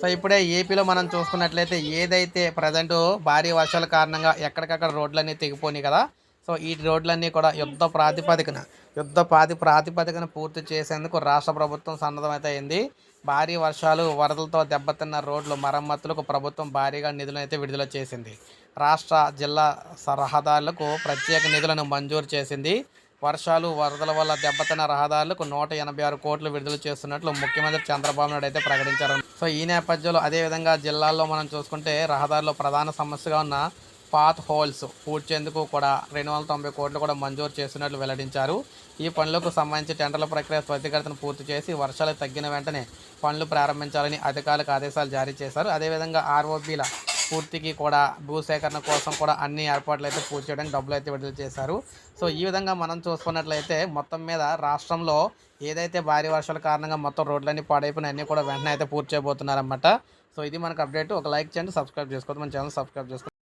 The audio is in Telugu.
సో ఇప్పుడే ఏపీలో మనం చూసుకున్నట్లయితే ఏదైతే ప్రజెంట్ భారీ వర్షాల కారణంగా ఎక్కడికక్కడ రోడ్లన్నీ తెగిపోయినాయి కదా సో ఈ రోడ్లన్నీ కూడా యుద్ధ ప్రాతిపదికన యుద్ధ పాతి ప్రాతిపదికన పూర్తి చేసేందుకు రాష్ట్ర ప్రభుత్వం సన్నద్ధమైతే అయింది. భారీ వర్షాలు వరదలతో దెబ్బతిన్న రోడ్లు మరమ్మతులకు ప్రభుత్వం భారీగా నిధులను అయితే విడుదల చేసింది. రాష్ట్ర జిల్లా సరహదారులకు ప్రత్యేక నిధులను మంజూరు చేసింది. వర్షాలు వరదల వల్ల దెబ్బతిన్న రహదారులకు నూట ఎనభై ఆరు కోట్లు విడుదల చేస్తున్నట్లు ముఖ్యమంత్రి చంద్రబాబు నాయుడు అయితే ప్రకటించారు. సో ఈ నేపథ్యంలో అదేవిధంగా జిల్లాల్లో మనం చూసుకుంటే రహదారిలో ప్రధాన సమస్యగా ఉన్న పాత్ హోల్స్ పూడ్చేందుకు కూడా రెండు వందల తొంభై కోట్లు కూడా మంజూరు చేస్తున్నట్లు వెల్లడించారు. ఈ పనులకు సంబంధించి టెండర్ల ప్రక్రియ త్వరితగతిన పూర్తి చేసి వర్షాలు తగ్గిన వెంటనే పనులు ప్రారంభించాలని అధికారులకు ఆదేశాలు జారీ చేశారు. అదేవిధంగా ఆర్ఓబీల పూర్తికి కూడా భూసేకరణ కోసం కూడా అన్ని ఏర్పాట్లు అయితే పూర్తి చేయడానికి డబ్బులు అయితే విడుదల చేశారు. సో ఈ విధంగా మనం చూసుకున్నట్లయితే మొత్తం మీద రాష్ట్రంలో ఏదైతే భారీ వర్షాల కారణంగా మొత్తం రోడ్లన్నీ పాడైపోయిన అన్నీ కూడా వెంటనే అయితే పూర్తి చేయబోతున్నారన్నమాట. సో ఇది మనకు అప్డేట్. ఒక లైక్ చేయండి సబ్స్క్రైబ్ చేసుకోవద్దు. మన ఛానల్ సబ్స్క్రైబ్ చేసుకోండి.